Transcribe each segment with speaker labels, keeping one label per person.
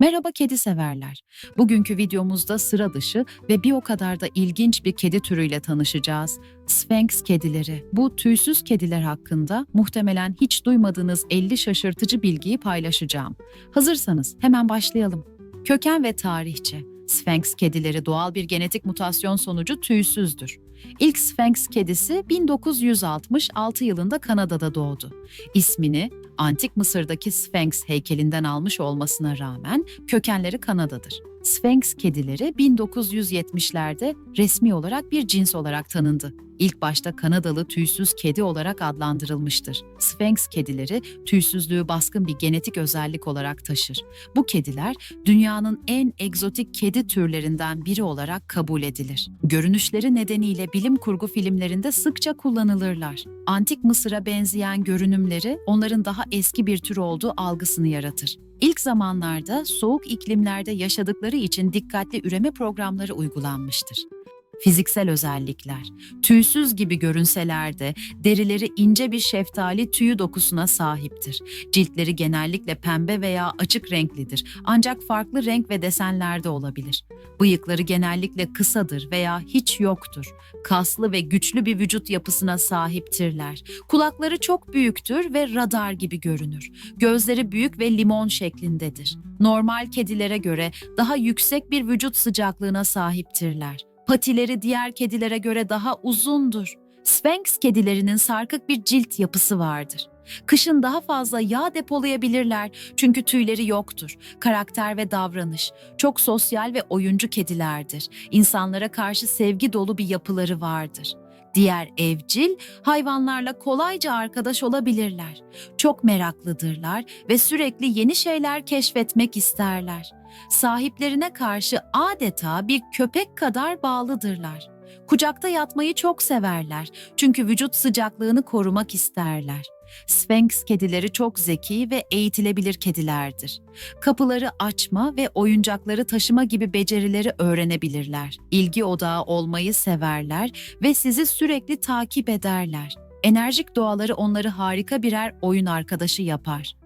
Speaker 1: Merhaba kedi severler. Bugünkü videomuzda sıra dışı ve bir o kadar da ilginç bir kedi türüyle tanışacağız. Sphinx kedileri. Bu tüysüz kediler hakkında muhtemelen hiç duymadığınız 50 şaşırtıcı bilgiyi paylaşacağım. Hazırsanız hemen başlayalım. Köken ve tarihçe. Sphinx kedileri doğal bir genetik mutasyon sonucu tüysüzdür. İlk Sphinx kedisi 1966 yılında Kanada'da doğdu. İsmini Antik Mısır'daki Sphinx heykelinden almış olmasına rağmen kökenleri Kanada'dır. Sphinx kedileri 1970'lerde resmi olarak bir cins olarak tanındı. İlk başta Kanadalı tüysüz kedi olarak adlandırılmıştır. Sphinx kedileri tüysüzlüğü baskın bir genetik özellik olarak taşır. Bu kediler dünyanın en egzotik kedi türlerinden biri olarak kabul edilir. Görünüşleri nedeniyle bilim kurgu filmlerinde sıkça kullanılırlar. Antik Mısır'a benzeyen görünümleri onların daha eski bir tür olduğu algısını yaratır. İlk zamanlarda soğuk iklimlerde yaşadıkları için dikkatli üreme programları uygulanmıştır. Fiziksel özellikler. Tüysüz gibi görünseler de derileri ince bir şeftali tüyü dokusuna sahiptir. Ciltleri genellikle pembe veya açık renklidir ancak farklı renk ve desenlerde olabilir. Bıyıkları genellikle kısadır veya hiç yoktur. Kaslı ve güçlü bir vücut yapısına sahiptirler. Kulakları çok büyüktür ve radar gibi görünür. Gözleri büyük ve limon şeklindedir. Normal kedilere göre daha yüksek bir vücut sıcaklığına sahiptirler. Patileri diğer kedilere göre daha uzundur. Sphinx kedilerinin sarkık bir cilt yapısı vardır. Kışın daha fazla yağ depolayabilirler çünkü tüyleri yoktur. Karakter ve davranış. Çok sosyal ve oyuncu kedilerdir. İnsanlara karşı sevgi dolu bir yapıları vardır. Diğer evcil hayvanlarla kolayca arkadaş olabilirler. Çok meraklıdırlar ve sürekli yeni şeyler keşfetmek isterler. Sahiplerine karşı adeta bir köpek kadar bağlıdırlar. Kucakta yatmayı çok severler çünkü vücut sıcaklığını korumak isterler. Sphinx kedileri çok zeki ve eğitilebilir kedilerdir. Kapıları açma ve oyuncakları taşıma gibi becerileri öğrenebilirler. İlgi odağı olmayı severler ve sizi sürekli takip ederler. Enerjik doğaları onları harika birer oyun arkadaşı yapar.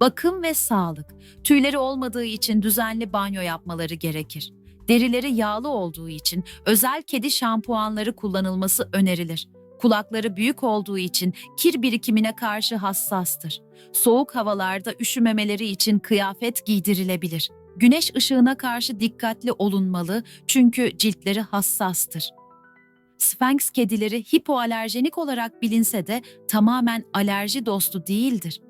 Speaker 1: Bakım ve sağlık. Tüyleri olmadığı için düzenli banyo yapmaları gerekir. Derileri yağlı olduğu için özel kedi şampuanları kullanılması önerilir. Kulakları büyük olduğu için kir birikimine karşı hassastır. Soğuk havalarda üşümemeleri için kıyafet giydirilebilir. Güneş ışığına karşı dikkatli olunmalı çünkü ciltleri hassastır. Sphinx kedileri hipoalerjenik olarak bilinse de tamamen alerji dostu değildir.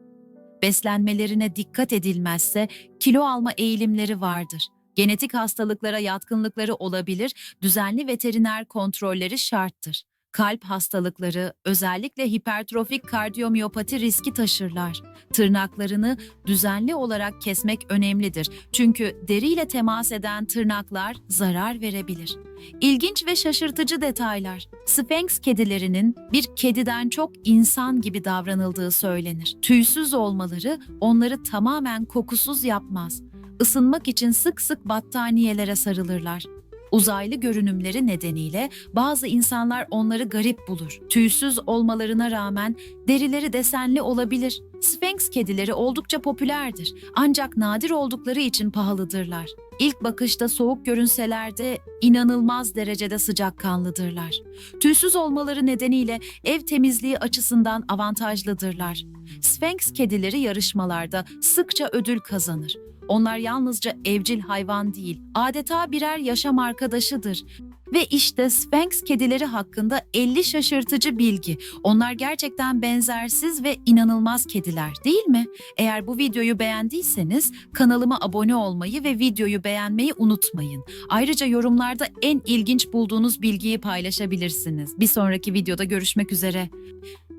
Speaker 1: Beslenmelerine dikkat edilmezse kilo alma eğilimleri vardır. Genetik hastalıklara yatkınlıkları olabilir, düzenli veteriner kontrolleri şarttır. Kalp hastalıkları, özellikle hipertrofik kardiyomiyopati riski taşırlar. Tırnaklarını düzenli olarak kesmek önemlidir. Çünkü deriyle temas eden tırnaklar zarar verebilir. İlginç ve şaşırtıcı detaylar. Sphinx kedilerinin bir kediden çok insan gibi davranıldığı söylenir. Tüysüz olmaları onları tamamen kokusuz yapmaz. Isınmak için sık sık battaniyelere sarılırlar. Uzaylı görünümleri nedeniyle bazı insanlar onları garip bulur. Tüysüz olmalarına rağmen derileri desenli olabilir. Sphinx kedileri oldukça popülerdir ancak nadir oldukları için pahalıdırlar. İlk bakışta soğuk görünseler de inanılmaz derecede sıcakkanlıdırlar. Tüysüz olmaları nedeniyle ev temizliği açısından avantajlıdırlar. Sphinx kedileri yarışmalarda sıkça ödül kazanır. Onlar yalnızca evcil hayvan değil, adeta birer yaşam arkadaşıdır. Ve işte Sphinx kedileri hakkında 50 şaşırtıcı bilgi. Onlar gerçekten benzersiz ve inanılmaz kediler değil mi? Eğer bu videoyu beğendiyseniz kanalıma abone olmayı ve videoyu beğenmeyi unutmayın. Ayrıca yorumlarda en ilginç bulduğunuz bilgiyi paylaşabilirsiniz. Bir sonraki videoda görüşmek üzere.